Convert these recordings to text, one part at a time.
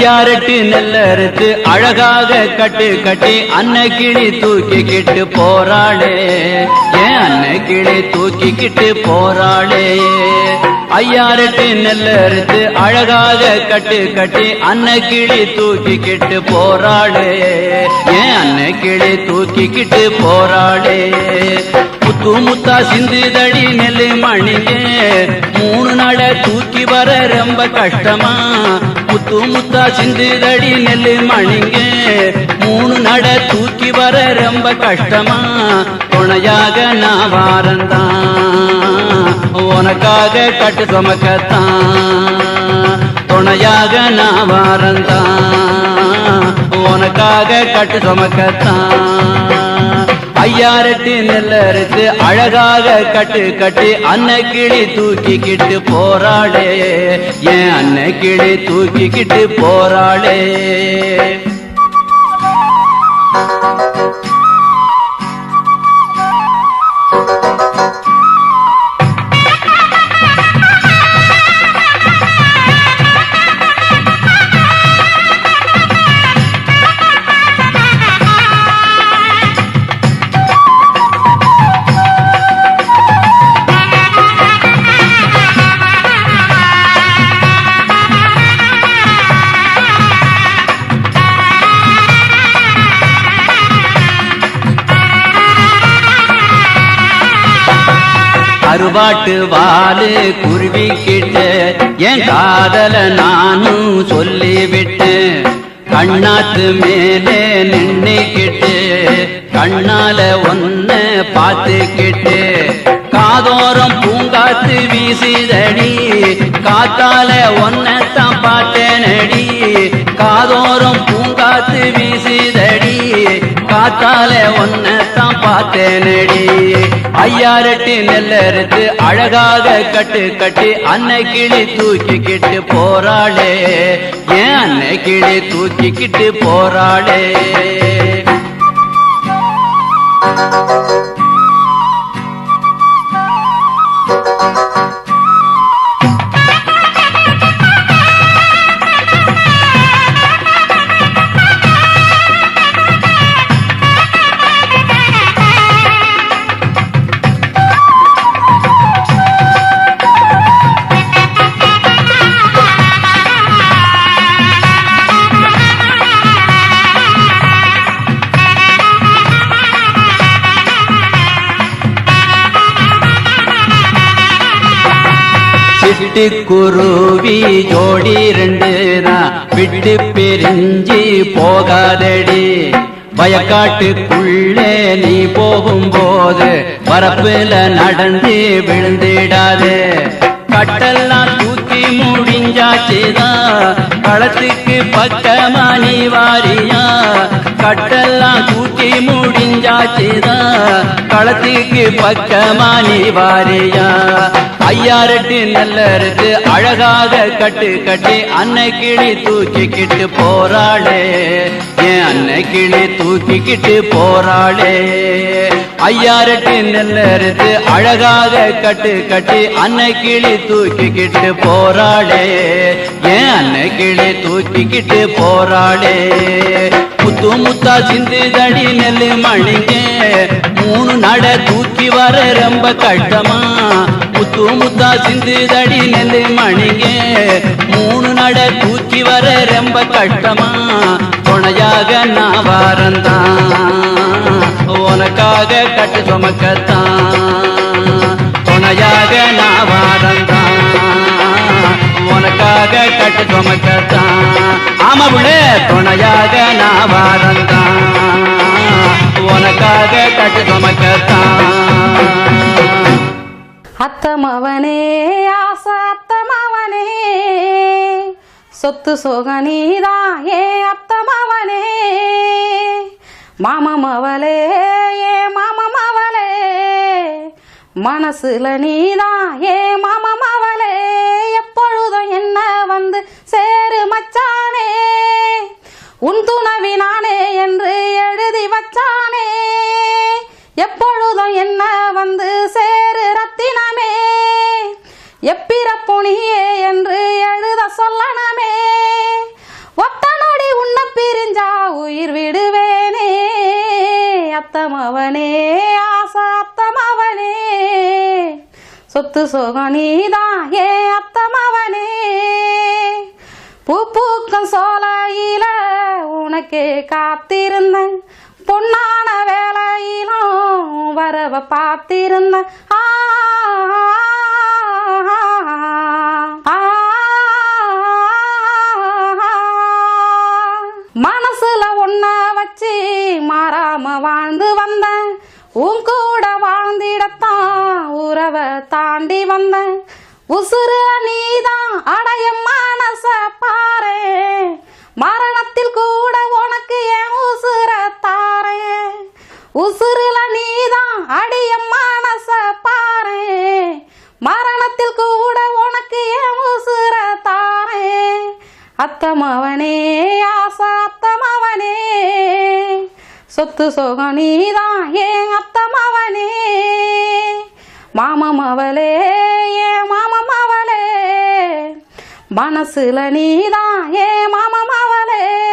ஐயாரெட்டு நெல்லறுத்து அழகாக கட்டு கட்டி அன்னக்கிளி தூக்கிக்கிட்டு போராளே ஏன் அன்னக்கிளி தூக்கிக்கிட்டு போராளே ஐயாரெட்டு நெல்லறுத்து அழகாக கட்டு கட்டி அன்னக்கிளி தூக்கிக்கிட்டு போராளே ஏன் அன்னக்கிளி தூக்கிக்கிட்டு போராளே முத்து முத்தா சிந்துதடி நெல்லு மணியே மூணு நாள தூக்கி வர ரொம்ப கஷ்டமா. முத்து முத்தா சிந்துதடி நெல்லு மணிங்க மூணு நட தூக்கி வர ரொம்ப கஷ்டமா. துணையாக நான் வாரந்தான் உனக்காக கட்டு சுமக்கத்தான் துணையாக நான் வாரந்தான் உனக்காக கட்டு சுமக்கத்தான் ஐயாரெட்டு நெல்லறுத்து அழகாக கட்டு கட்டி அன்னக்கிளி தூக்கிக்கிட்டு போறாளே. என் அன்னக்கிளி தூக்கிக்கிட்டு போராளே கருவாட்டு வாலு குருவிக்கிட்டு என் காதல நானும் சொல்லிவிட்டு கண்ணாத்து மேலே நின்னுக்கிட்டு கண்ணால ஒன்ன பார்த்துக்கிட்டு காதோரம் பூங்காத்து வீசுதடி காத்தால ஒன்னத்தான் பார்த்தேனடி. காதோரம் பூங்காத்து வீசுதடி காத்தால ஒன்னத்தான் பார்த்தேனடி. ஐயாரட்டி நெல்லறுத்து அழகாக கட்டு கட்டி அன்னை கிளி தூக்கிக்கிட்டு போராளே ஏன் அன்னை கிளி தூக்கிக்கிட்டு போராளே Thank you. விட்டு குருவி ஜோடி ரெண்டு தான் விட்டு பிரிஞ்சு போகாதடி. வயக்காட்டுக்குள்ளே நீ போகும்போது பரப்புல நடந்து விழுந்திடாதே. கட்டெல்லாம் தூக்கி முடிஞ்சாச்சுதான் களத்துக்கு பக்கமா நீ வாரியா. கட்டெல்லாம் தூக்கி முடிஞ்சாச்சுதான் களத்துக்கு பக்கமா நீ வாரியா. ஐயாரெட்டு நெல்லறுத்து அழகாக கட்டு கட்டி அன்னை கிளி தூக்கிக்கிட்டு போராளே என் அன்னை கிளி தூக்கிக்கிட்டு போறாளே? ஐயாரெட்டு நெல்லறுத்து அழகாக கட்டு கட்டி அன்னை கிளி தூக்கிக்கிட்டு போராளே என் அன்னை கிளி தூக்கிக்கிட்டு போராளே முத்து முத்தா சிந்து தடி நெல்லு மணிங்க மூணு நட தூக்கி வர ரொம்ப கட்டமா முத்து முத்தா சிந்து தடி நெல்லு மணிங்க மூணு நட தூக்கி வர ரொம்ப கஷ்டமா. துணையாக நான் வாரந்தான் உனக்காக கட்டு சுமக்கத்தான் துணையாக நான் வாரந்தான் உனக்காக கட்டு சுமக்கத்தான் ஆமா புள்ளே துணையாக நான் வாரந்தான் உனக்காக கட்டு சுமக்கத்தான் அத்தமவனே ஆசை அத்தமவனே. சொத்து சோகனீதான் ஏ அத்தமவனே. மாமமவளே ஏ மாமமவளே. மனசுல நீதான் ஏ சொத்து சோகம் நீதான் ஏன் அத்தமவனே. மாமமவளே ஏ மாமமவளே. மனசுல நீதான் ஏ மாமமவளே.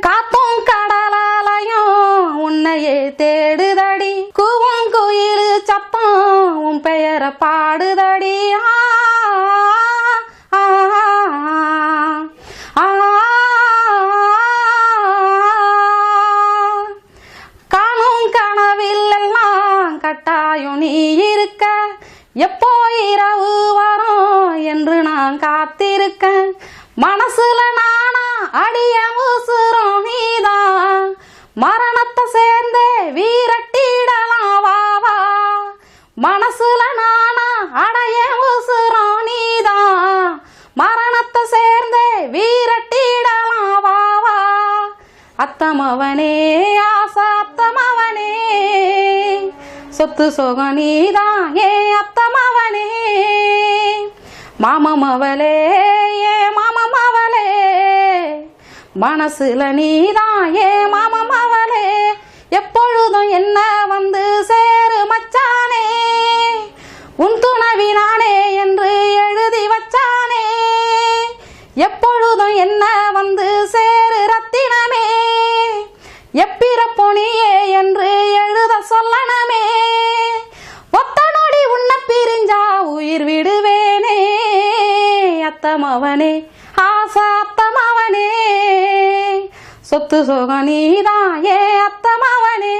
காத்தும் கடலாலயம் உன்னையே தேடுதடி. கூவும் குயில் சத்தம் உன் பெயரை பாடுதடி. ஆ, எப்போ இரவு வரும் என்று நான் காத்திருக்கேன். மனசுல நானா அடிய உசுரும் நீதான். மரணத்தை சேர்ந்தே வீரட்டிடலாம் வாவா மனசுல நானா அடைய உசுரும் நீதான். மரணத்தை சேர்ந்தே வீரட்டிடலாம் வாவா அத்தமவனே ஆசை அத்தமவனே சொத்து சோகம் நீதான் ஏ அத்தமாவனே. மாமமவளே ஏ மாமமவளே. மனசுல நீதான் ஏ மாமமவளே. எப்பொழுதும் என்ன வந்து சேரு மச்சானே. உன் துணவி நானே என்று எழுதி வச்சானே. எப்பொழுதும் என்ன வந்து சேரு ரத்தினமே. எப்பிறப்பொனியே என்று எழுத சொல்லணுமே. அத்தமவனே ஆசாத்தமவனே சொத்து சோகம் நீதான் ஏ அத்தமவனே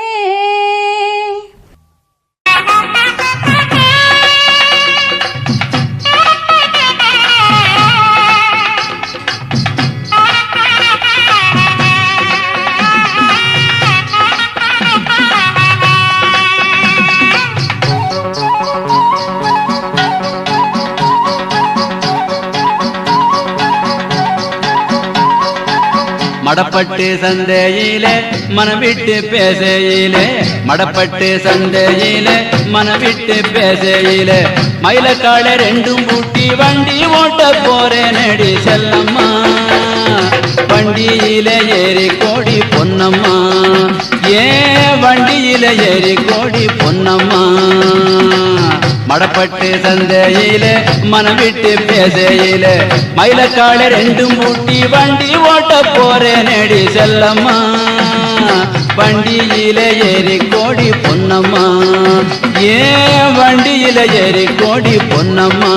மடப்பட்டு சந்தையிலே மனவிட்டு பேசையிலே. மடப்பட்டு சந்தையிலே மனவிட்டு பேசையிலே. மயிலக்கால ரெண்டும் பூட்டி வண்டி ஓட்ட போறேன் நடி செல்லம்மா. வண்டியில ஏறி கோடி பொன்னம்மா. ஏ வண்டியில ஏறி கோடி பொன்னம்மா? மடப்பட்டு சந்தையில மனம் விட்டு பேசையில மயிலக்கால ரெண்டும் மூட்டி வண்டி ஓட்ட போறேன் நடி செல்லம்மா. வண்டியில ஏறி கோடி பொன்னம்மா. ஏன் வண்டியில ஏறி கோடி பொன்னம்மா?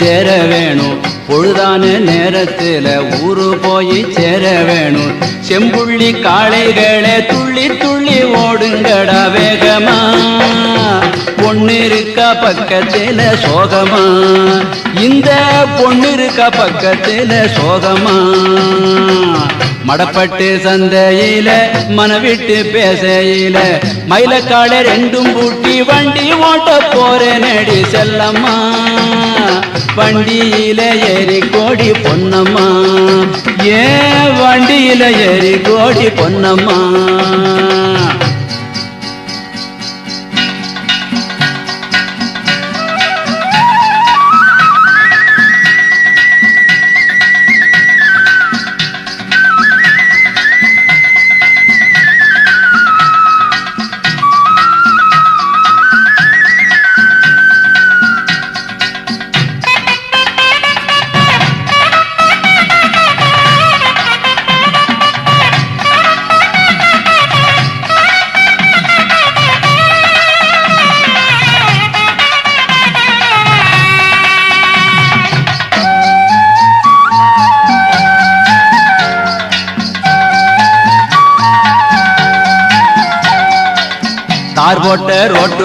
சேர வேணும். பொழுதான நேரத்துல ஊரு போய் சேர வேணும். செம்புள்ளி காளைகளே துள்ளி துள்ளி ஓடுங்கடா வேகமா. பொண்ணு பக்கத்தில சோகமா? இந்த பொண்ணு இருக்க பக்கத்தில சோகமா? மடப்பட்டு சந்தையில மனவிட்டு பேசையில மயிலக்கால ரெண்டும் பூட்டி வண்டி ஓட்ட போற நடி செல்லம்மா. வண்டியில ஏறி கோடி பொன்னம்மா. ஏன் வண்டியில ஏறி கோடி பொன்னம்மா?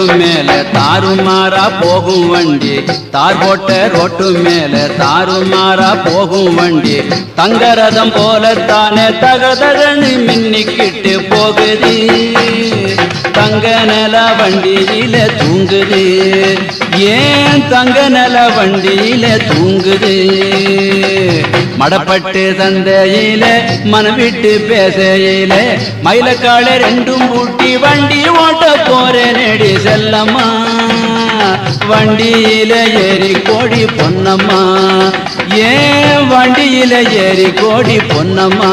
ரோட்டு மேல தாறுமாறா போகும் வண்டி. தார் போட்ட ரோட்டு மேல தாறுமாறா போகும் வண்டி. தங்கரதம் போலத்தானே தகதகனு மின்னிக்கிட்டு போகுது. தங்க நல வண்டியில தூங்குது. ஏன் தங்க நல வண்டியில தூங்குது? மடப்பட்டு சந்தையில மனவிட்டு பேசையில மயிலக்கால ரெண்டும் பூட்டி வண்டி ஓட்ட போற நெடி செல்லம்மா. வண்டியில ஏறி கோடி பொன்னம்மா. ஏன் வண்டியில ஏறி கோடி பொன்னம்மா?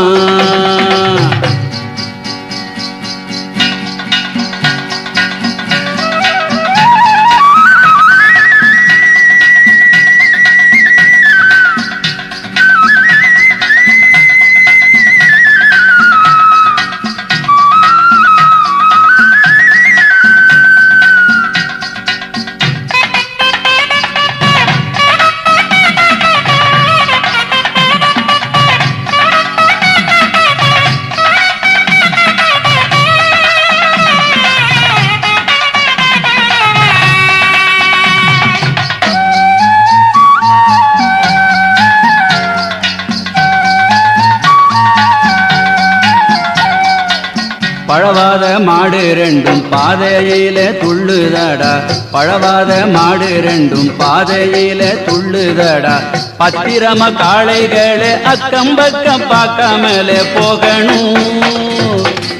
பாதையில துள்ளுதடா. பத்திரம காளைகளை அக்கம் பக்கம் பார்க்காமல போகணும்.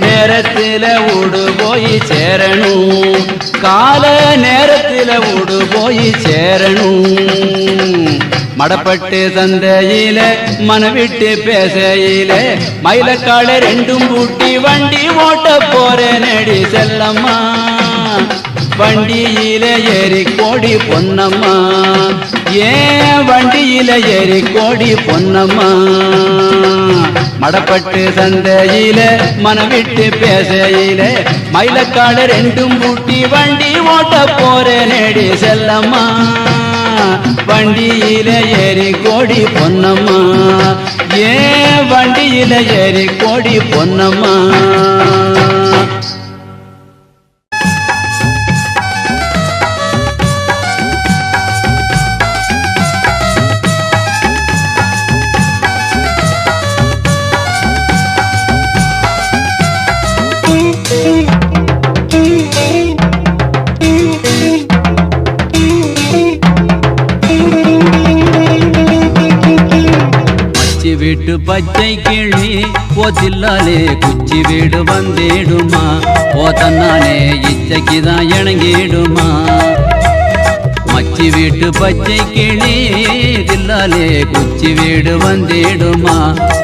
நேரத்தில ஊடு போய் சேரணும். கால நேரத்தில ஊடு போய் சேரணும். மடப்பட்டு சந்தையில மனவிட்டு பேசையில மயிலக்கால ரெண்டும் பூட்டி வண்டி ஓட்ட போற நடி செல்லம்மா. வண்டியில ஏறி கோடி பொன்னம்மா. ஏ வண்டியில ஏறி கோடி பொன்னம்மா. மடப்பட்டு சந்தையில மனவிட்டு பேசையில மயிலக்கால ரெண்டும் பூட்டி வண்டி ஓட்ட போற நேடி செல்லம்மா. வண்டியில ஏறி கோடி பொன்னம்மா. ஏ வண்டியில ஏறி கோடி பொன்னம்மா. பச்சை கிளி போத்தில்லாலே குச்சி வீடு வந்தேடுமா? போத்தன்னாலே இச்சைக்குதான் இணங்கிடுமா? மச்சி வீட்டு பச்சை கிளி தில்லாலே குச்சி வீடு வந்தேடுமா?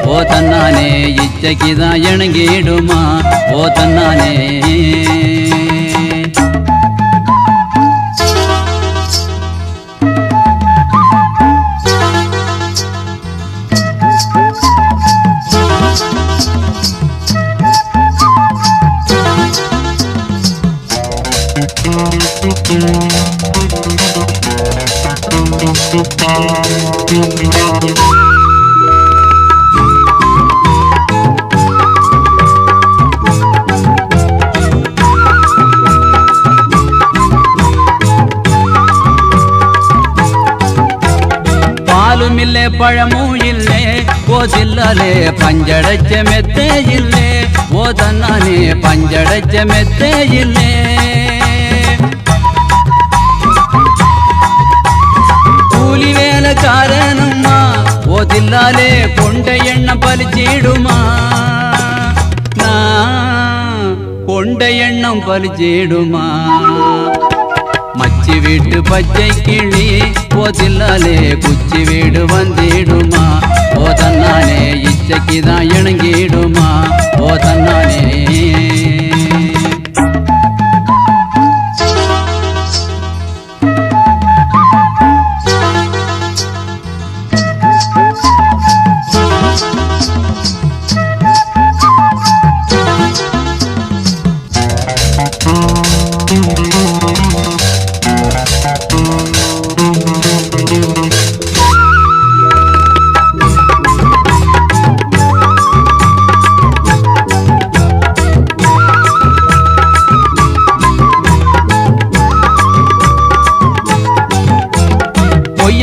போத்தன்னாலே இச்சைக்குதான் இணங்கிடுமா? போத்தன்னாலே പാലുമില്ലേ പഴമൂയില്ലേ ഓതില്ലേ പഞ്ചടച്ച മെത്തേയില്ലേ ഓതന്നാനേ പഞ്ചടച്ച മെത്തേയില്ലേ தில்லாலே கொண்ட எண்ணம் பலிச்சிடுமா நான் கொண்ட எண்ணம் பலிச்சிடுமா மச்சி வீட்டு பச்சை கிளி ஓ குச்சி வீடு வந்திடுமா? ஓ தன்னானே இச்சைக்கு தான் இணங்கிடுமா? ஓ தன்னானே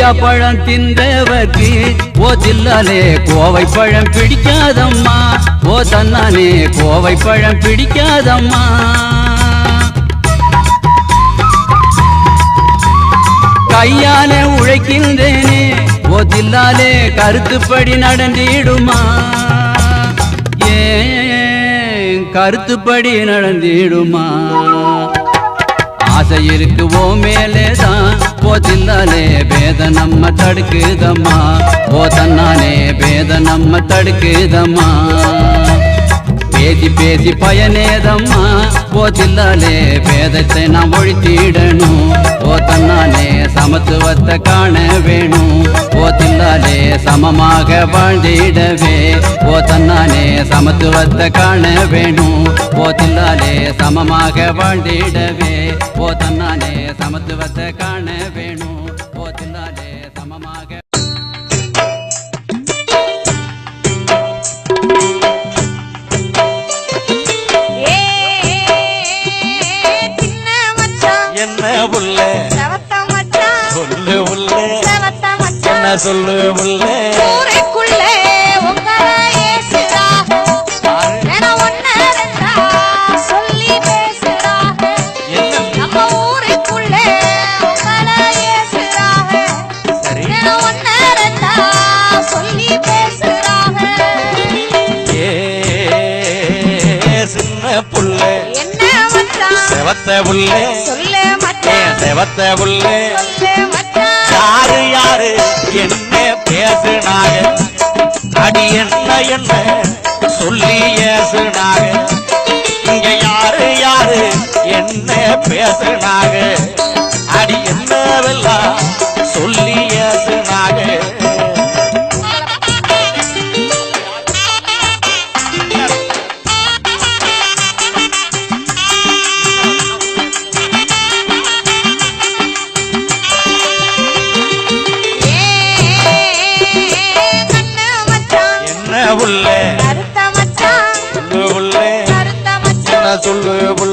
கொய்யா பழம் தின்றவர்க்கு ஓ தில்லாலே கோவை பழம் பிடிக்காதம்மா ஓ தன்னானே கோவை பழம் பிடிக்காதம்மா. கையாலே உழைக்கின்றேனே ஓ தில்லாலே கருத்துப்படி நடந்திடுமா. ஏன் கருத்துப்படி நடந்திடுமா. ஆசை இருக்கு ஓ மேலே தான் தில்லாலே பேத நம்ம தடுக்குதம்மா. ஓ பேத நம்ம தடுக்குதம்மா. பேசி பேசி பயனேதம்மா. ஓ தில்லாலே பேதத்தை நாம் ஒழித்திடணும். ஓ தன்னாலே சமத்துவத்தை காண வேணும். ஓ தில்லாலே சமமாக வாழ்ந்திடவே. ஓ தன்னாலே சமத்துவத்தை காண வேணும். ஓ தில்லாலே சமமாக வாழ்ந்திடவே. ஓ தன்னாலே சமத்துவத்தை காண வேணும். என்ன மச்சான் செவத்த புள்ள சொல்லு செவத்த புள்ள சொல்லு யாரு யாரு? என்ன பேசுனாங்க? அடி என்ன என்ன? சொல்லி ஏசுனாங்க. இங்க யாரு யாரு? என்ன பேசுனாங்க? அடி என்னவெல்லாம் என்ன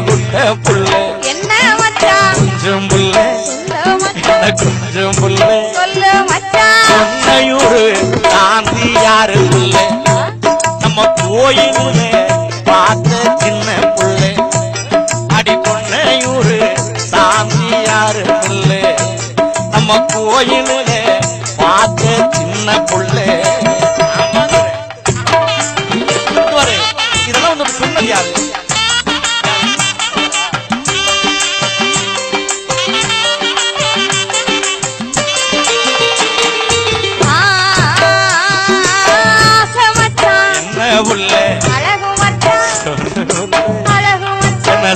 குட்ட புள்ள. என்ன மச்சான் கொஞ்சம் புள்ள. என்ன கொஞ்சம் புள்ள. சொல்ல மச்சான் சொன்னையூரு ஆந்தி யாரு புள்ள. நம்ம கோயிலுல பார்த்த சின்ன புள்ள. அடி பொன்னையூரு சாந்தி யாரு புள்ள. நம்ம கோயிலுல பார்த்த சின்ன புள்ள.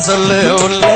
சொல்லு உள்ள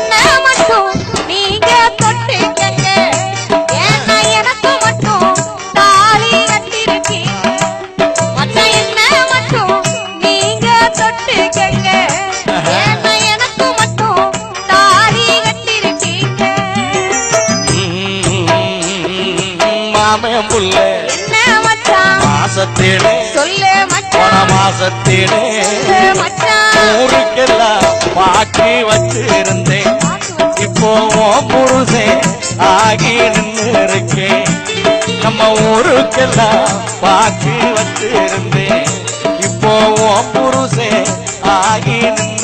நாமே புள்ள மாசத்தேனே. சொல்லு போன மாசத்தேனே. ஊருக்கெல்லாம் பாக்கி வச்சிருந்தேன். இப்போ புருஷே ஆகி நின்று இருக்கேன் நம்ம ஊருக்கெல்லாம் பாக்கி வச்சிருந்தேன். இப்போ புருஷே ஆகி நின்று